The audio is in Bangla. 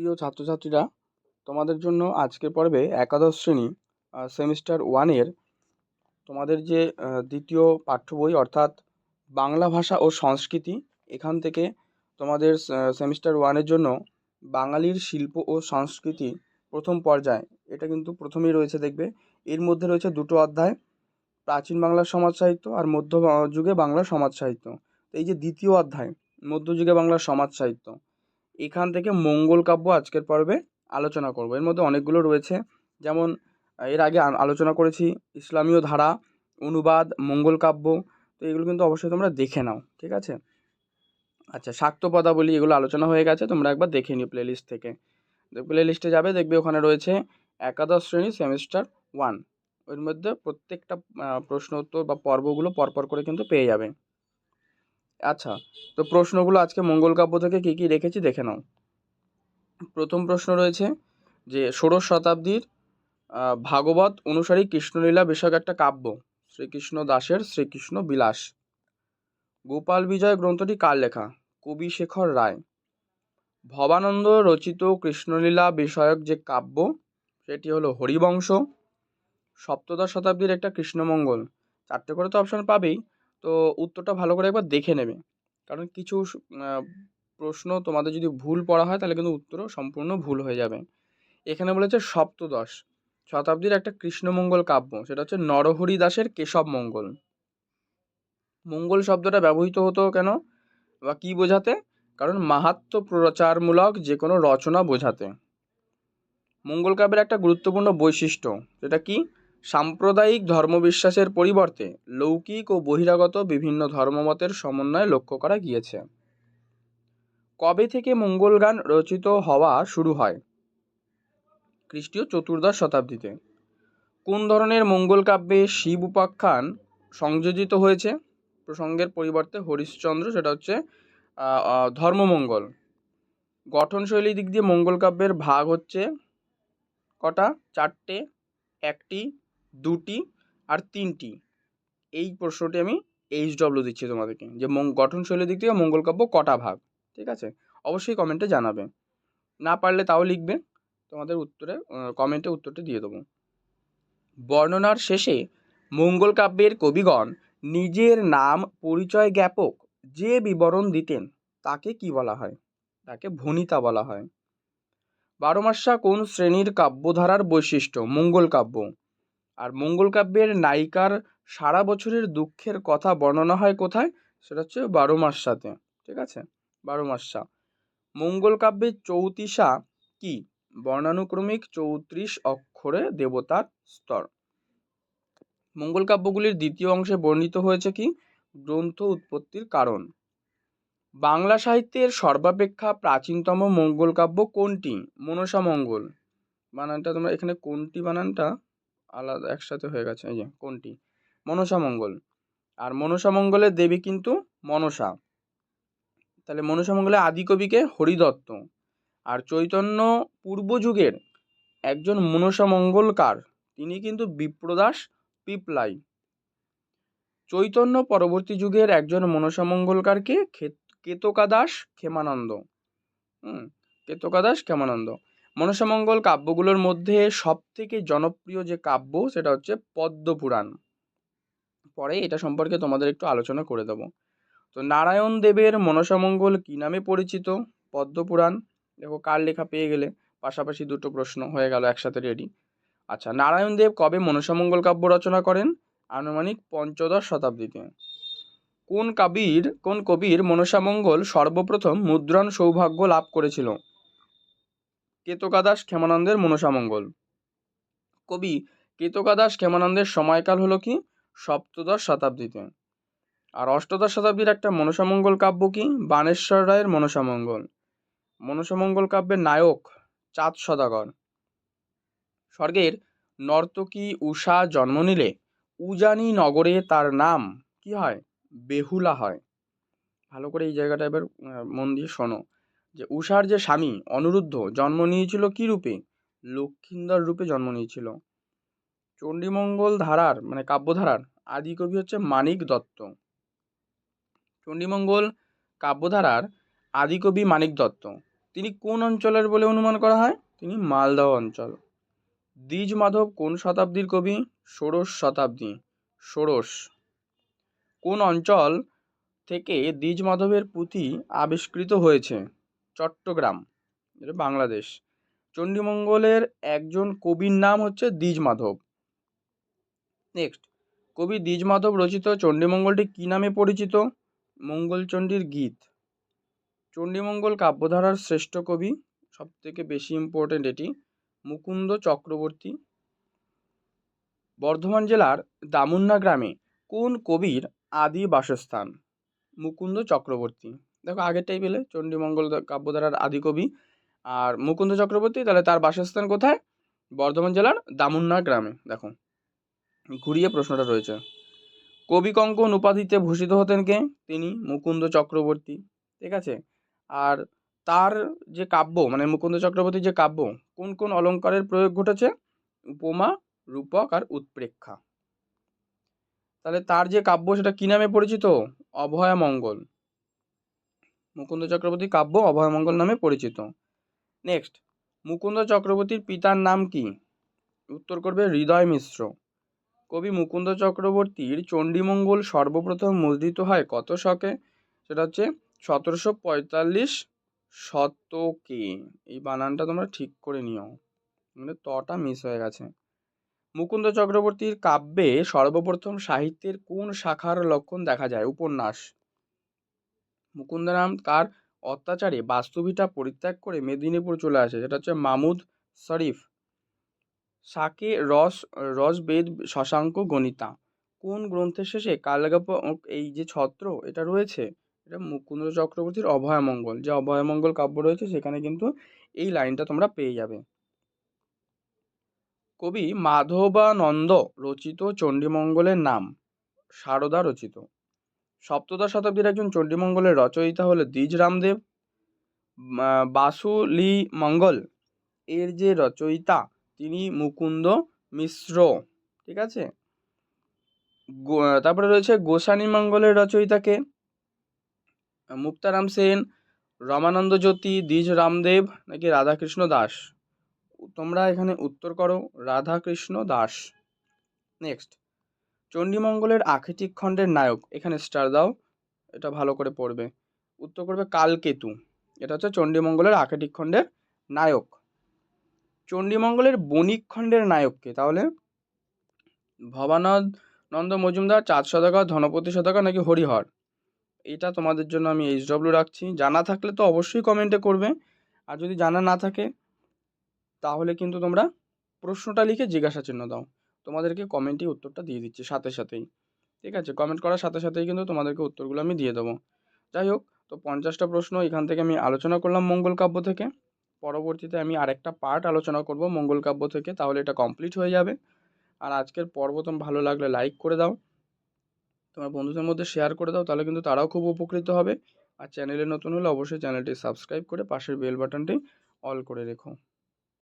প্রিয় ছাত্রছাত্রীরা, তোমাদের জন্য আজকের পর্বে একাদশ শ্রেণি সেমিস্টার ওয়ানের তোমাদের যে দ্বিতীয় পাঠ্য বই অর্থাৎ বাংলা ভাষা ও সংস্কৃতি, এখান থেকে তোমাদের সেমিস্টার ওয়ানের জন্য বাঙালির শিল্প ও সংস্কৃতি প্রথম পর্যায়, এটা কিন্তু প্রথমেই রয়েছে দেখবে। এর মধ্যে রয়েছে দুটো অধ্যায়, প্রাচীন বাংলার সমাজ সাহিত্য আর মধ্য যুগে বাংলার সমাজ সাহিত্য। এই যে দ্বিতীয় অধ্যায় মধ্যযুগে বাংলার সমাজ সাহিত্য এখান থেকে মঙ্গল কাব্য আজকের পর্বে আলোচনা করব। এর মধ্যে অনেকগুলো রয়েছে। যেমন, এর আগে আলোচনা করেছি, ইসলামীয় ধারা, অনুবাদ, মঙ্গল কাব্য। তো এগুলো কিন্তু অবশ্যই তোমরা দেখে নাও, ঠিক আছে? আচ্ছা শাক্ত পদাবলী এগুলো আলোচনা হয়ে গেছে, তোমরা একবার দেখে নিও প্লেলিস্ট থেকে। প্লে লিস্টে যাবে, দেখবে ওখানে রয়েছে একাদশ শ্রেণি সেমিস্টার ওয়ান ওর মধ্যে প্রত্যেকটা প্রশ্ন উত্তর বা পর্বগুলো পরপর করে কিন্তু পেয়ে যাবে। আচ্ছা তো প্রশ্নগুলো আজকে মঙ্গল কাব্য থেকে কী কী রেখেছি দেখে নাও। প্রথম প্রশ্ন রয়েছে যে, ষোড়শ শতাব্দীর ভাগবত অনুসারী কৃষ্ণলীলা বিষয়ক একটা কাব্য, শ্রীকৃষ্ণ দাসের শ্রীকৃষ্ণ বিলাস। গোপাল বিজয় গ্রন্থটি কার লেখা? কবি শেখর রায়। ভবানন্দ রচিত কৃষ্ণলীলা বিষয়ক যে কাব্য, সেটি হলো হরিবংশ। সপ্তদশ শতাব্দীর একটা কৃষ্ণমঙ্গল। চারটে করে তো অপশন পাবেই। তো উত্তরটা ভালো করে একবার দেখে নেবে। কারণ কিছু প্রশ্ন তোমাদের যদি ভুল পড়া হয়, তাহলে কিন্তু উত্তরও সম্পূর্ণ ভুল হয়ে যাবে। এখানে বলেছে সপ্তদশ। শতাব্দীর একটা কৃষ্ণমঙ্গল কাব্য, সেটা হচ্ছে নরহরি দাসের কেশব মঙ্গল। মঙ্গল শব্দটা ব্যবহৃত হতো কেন? বা কি বোঝাতে? কারণ মাহাত্ম্য প্রচারমূলক যে কোনো রচনা বোঝাতে। মঙ্গল কাব্যের একটা গুরুত্বপূর্ণ বৈশিষ্ট্য যেটা কি? সাম্প্রদায়িক ধর্মবিশ্বাসের পরিবর্তে লৌকিক ও বহিরাগত বিভিন্ন ধর্মমতের সমন্বয় লক্ষ্য করা গিয়েছে। কবে থেকে মঙ্গল গান রচিত হওয়া শুরু হয়? খ্রিস্টীয় চতুর্দশ শতাব্দীতে। কোন ধরনের মঙ্গল কাব্যে শিব উপাখ্যান সংযোজিত হয়েছে? প্রসঙ্গের পরিবর্তে হরিশ্চন্দ্র, সেটা হচ্ছে ধর্মমঙ্গল। গঠনশৈলী দিক দিয়ে মঙ্গল কাব্যের ভাগ হচ্ছে কটা? চারটে, একটি দুটি আর তিনটি। এই প্রশ্নটি আমি এইচ ডব্লিউ দিচ্ছি তোমাদেরকে, যে গঠনশৈলীর দিক থেকে মঙ্গল কাব্য কটা ভাগ, ঠিক আছে? অবশ্যই কমেন্টে জানাবে। না পারলে তাও লিখবে, তোমাদের উত্তরে কমেন্টে উত্তরটি দিয়ে দেবো। বর্ণনার শেষে মঙ্গল কাব্যের কবিগণ নিজের নাম পরিচয় জ্ঞাপক যে বিবরণ দিতেন, তাকে কি বলা হয়? তাকে ভণিতা বলা হয়। বারোমাসা কোন শ্রেণির কাব্যধারার বৈশিষ্ট্য? মঙ্গল কাব্য। আর মঙ্গল কাব্যের নায়িকার সারা বছরের দুঃখের কথা বর্ণনা হয় কোথায়? সেটা হচ্ছে বারো মাস সাথে, ঠিক আছে? বারো মাসা মঙ্গল কাব্যের চৌতিসা কি? বর্ণানুক্রমিক চৌত্রিশ অক্ষরে দেবতার স্তর। মঙ্গল কাব্যগুলির দ্বিতীয় অংশে বর্ণিত হয়েছে কি? গ্রন্থ উৎপত্তির কারণ। বাংলা সাহিত্যের সর্বাপেক্ষা প্রাচীনতম মঙ্গল কাব্য কোনটি? মনসা মঙ্গল। বানানটা তোমরা এখানে কোনটি বানানটা? আলাদা, একসাথে হয়ে গেছে। এই যে, কোনটি? মনসা মঙ্গল। আর মনসা মঙ্গলের দেবী কিন্তু মনসা। তাহলে মনসা মঙ্গলের আদিকবিকে হরিদত্ত। আর চৈতন্য পূর্ব যুগের একজন মনসা মঙ্গলকার তিনি কিন্তু বিপ্রদাস পিপলাই। চৈতন্য পরবর্তী যুগের একজন মনসা মঙ্গলকারকে খে- কেতকাদাস ক্ষেমানন্দ। হুম, কেতকাদাস ক্ষেমানন্দ। মনসামঙ্গল কাব্যগুলোর মধ্যে সব থেকে জনপ্রিয় যে কাব্য সেটা হচ্ছে পদ্মপুরাণ। পরে এটা সম্পর্কে তোমাদের একটু আলোচনা করে দেবো। তো নারায়ণ দেবের মনসামঙ্গল কী নামে পরিচিত? পদ্মপুরাণ। দেখো কার লেখা পেয়ে গেলে? পাশাপাশি দুটো প্রশ্ন হয়ে গেল একসাথে রেডি আচ্ছা নারায়ণ দেব কবে মনসামঙ্গল কাব্য রচনা করেন? আনুমানিক পঞ্চদশ শতাব্দীতে। কোন কবির কোন কবির মনসামঙ্গল সর্বপ্রথম মুদ্রণ সৌভাগ্য লাভ করেছিল? কেতকাদাস ক্ষেমানন্দের মনসামঙ্গল। কবি কেতকাদাস ক্ষেমানন্দের সময়কাল হলো কি? সপ্তদশ শতাব্দীতে। আর অষ্টদশ শতাব্দীর একটা মনসামঙ্গল কাব্য কি? বানেশ্বর রায়ের মনসামঙ্গল। মনসামঙ্গল কাব্যের নায়ক চাঁদ সদাগর। স্বর্গের নর্তকী উষা জন্ম নিলে উজানি নগরে তার নাম কি হয়? বেহুলা হয়। ভালো করে এই জায়গাটা এবার মন দিয়ে শোনো। যে উষার যে স্বামী, অনিরুদ্ধ, জন্ম নিয়েছিল কি রূপে? লক্ষিন্দর রূপে জন্ম নিয়েছিল। চণ্ডীমঙ্গল ধারার মানে কাব্যধারার আদি কবি হচ্ছে মানিক দত্ত। চণ্ডীমঙ্গল কাব্যধারার আদি কবি মানিক দত্ত। তিনি কোন অঞ্চলের বলে অনুমান করা হয়? তিনি মালদহ অঞ্চল। দ্বিজ মাধব কোন শতাব্দীর কবি? ষোড়শ শতাব্দী। ষোড়শ। কোন অঞ্চল থেকে দ্বিজ মাধবের পুঁথি আবিষ্কৃত হয়েছে? চট্টগ্রাম, এটা বাংলাদেশ। চণ্ডীমঙ্গলের একজন কবির নাম হচ্ছে দ্বিজ মাধব। নেক্সট কবি দ্বিজ মাধব রচিত চণ্ডীমঙ্গলটি কী নামে পরিচিত? মঙ্গলচণ্ডীর গীত। চণ্ডীমঙ্গল কাব্যধারার শ্রেষ্ঠ কবি, সবথেকে বেশি ইম্পর্টেন্ট এটি, মুকুন্দ চক্রবর্তী। বর্ধমান জেলার দামুন্না গ্রামে কোন কবির আদি বাসস্থান? মুকুন্দ চক্রবর্তী। দেখো আগেরটাই পেলে চণ্ডীমঙ্গল কাব্যধারার আদি কবি আর মুকুন্দ চক্রবর্তী, তাহলে তার বাসস্থান কোথায়? বর্ধমান জেলার দামুন্না গ্রামে। দেখো, ঘুরিয়ে প্রশ্নটা রয়েছে। কবি কঙ্কন উপাধিতে ভূষিত হতেন কে? তিনি মুকুন্দ চক্রবর্তী, ঠিক আছে? আর তার যে কাব্য মানে মুকুন্দ চক্রবর্তীর যে কাব্য, কোন কোন অলঙ্কারের প্রয়োগ ঘটেছে? উপমা, রূপক আর উৎপ্রেক্ষা। তাহলে তার যে কাব্য, সেটা কি নামে পরিচিত? অভয়মঙ্গল। মুকুন্দ চক্রবর্তী কাব্য অভয়মঙ্গল নামে পরিচিত। নেক্সট মুকুন্দ চক্রবর্তীর পিতার নাম কি? উত্তর করবে হৃদয় মিশ্র। কবি মুকুন্দ চক্রবর্তীর চণ্ডীমঙ্গল সর্বপ্রথম মুদ্রিত হয় কত শকে? সেটা হচ্ছে সতেরোশো পঁয়তাল্লিশ শতকে। এই বানানটা তোমরা ঠিক করে নিও। মানে তটা মিস হয়ে গেছে। মুকুন্দ চক্রবর্তীর কাব্যে সর্বপ্রথম সাহিত্যের কোন শাখার লক্ষণ দেখা যায়? উপন্যাস। মুকুন্দরাম তার অত্যাচারে বাস্তুভিটা পরিত্যাগ করে মেদিনীপুর চলে আসে, সেটা হচ্ছে মামুদ শরীফ। শাকে রস, রসবেদ, শশাঙ্ক, গণিতা। কোন গ্রন্থের শেষে কালগপ এই যে ছত্র, এটা রয়েছে? এটা মুকুন্দ চক্রবর্তীর অভয়মঙ্গল। যে অভয়মঙ্গল কাব্য রয়েছে, সেখানে কিন্তু এই লাইনটা তোমরা পেয়ে যাবে। কবি মাধবানন্দ রচিত চণ্ডীমঙ্গলের নাম, সারদা রচিত। সপ্তদশ শতাব্দীর একজন চণ্ডীমঙ্গলের রচয়িতা হলো দ্বিজ রামদেব। বাসুলি মঙ্গল এর যে রচয়িতা, তিনি মুকুন্দ মিশ্র, ঠিক আছে? তারপরে রয়েছে গোসানী মঙ্গলের রচয়িতাকে। মুক্তারাম সেন, রমানন্দ জ্যোতি, দ্বিজ রামদেব নাকি রাধাকৃষ্ণ দাস? তোমরা এখানে উত্তর করো, রাধাকৃষ্ণ দাস। নেক্সট চণ্ডীমঙ্গলের আখিটিক খণ্ডের নায়ক, এখানে স্টার দাও, এটা ভালো করে পড়বে। উত্তর করবে কালকেতু, এটা হচ্ছে চণ্ডীমঙ্গলের আখিটিক খণ্ডের নায়ক। চণ্ডীমঙ্গলের বণিক খণ্ডের নায়ককে তাহলে ভবানন্দ, নন্দ মজুমদার, চাঁদ সদাগর, ধনপতি সদাগর নাকি হরিহর? এটা তোমাদের জন্য আমি এইচ ডব্লিউ রাখছি। জানা থাকলে তো অবশ্যই কমেন্টে করবে। আর যদি জানা না থাকে, তাহলে কিন্তু তোমরা প্রশ্নটা লিখে জিজ্ঞাসা চিহ্ন দাও। তোমাদেরকে কমেন্টে উত্তরটা দিয়ে দিচ্ছি সাথে সাথেই। ঠিক আছে? কমেন্ট করার সাথে সাথেই কিন্তু তোমাদেরকে উত্তরগুলো আমি দিয়ে দেবো। যাই হোক, তো পঞ্চাশটা প্রশ্ন এখান থেকে আমি আলোচনা করলাম মঙ্গল কাব্য থেকে। পরবর্তীতে আমি আরেকটা পার্ট আলোচনা করব মঙ্গল কাব্য থেকে, তাহলে এটা কমপ্লিট হয়ে যাবে। আর আজকের পর্ব তোমার ভালো লাগলে লাইক করে দাও। তোমার বন্ধুদের মধ্যে শেয়ার করে দাও, তাহলে কিন্তু তারাও খুব উপকৃত হবে। আর চ্যানেলে নতুন হলে অবশ্যই চ্যানেলটি সাবস্ক্রাইব করে পাশের বেল বাটনটি অল করে রেখো।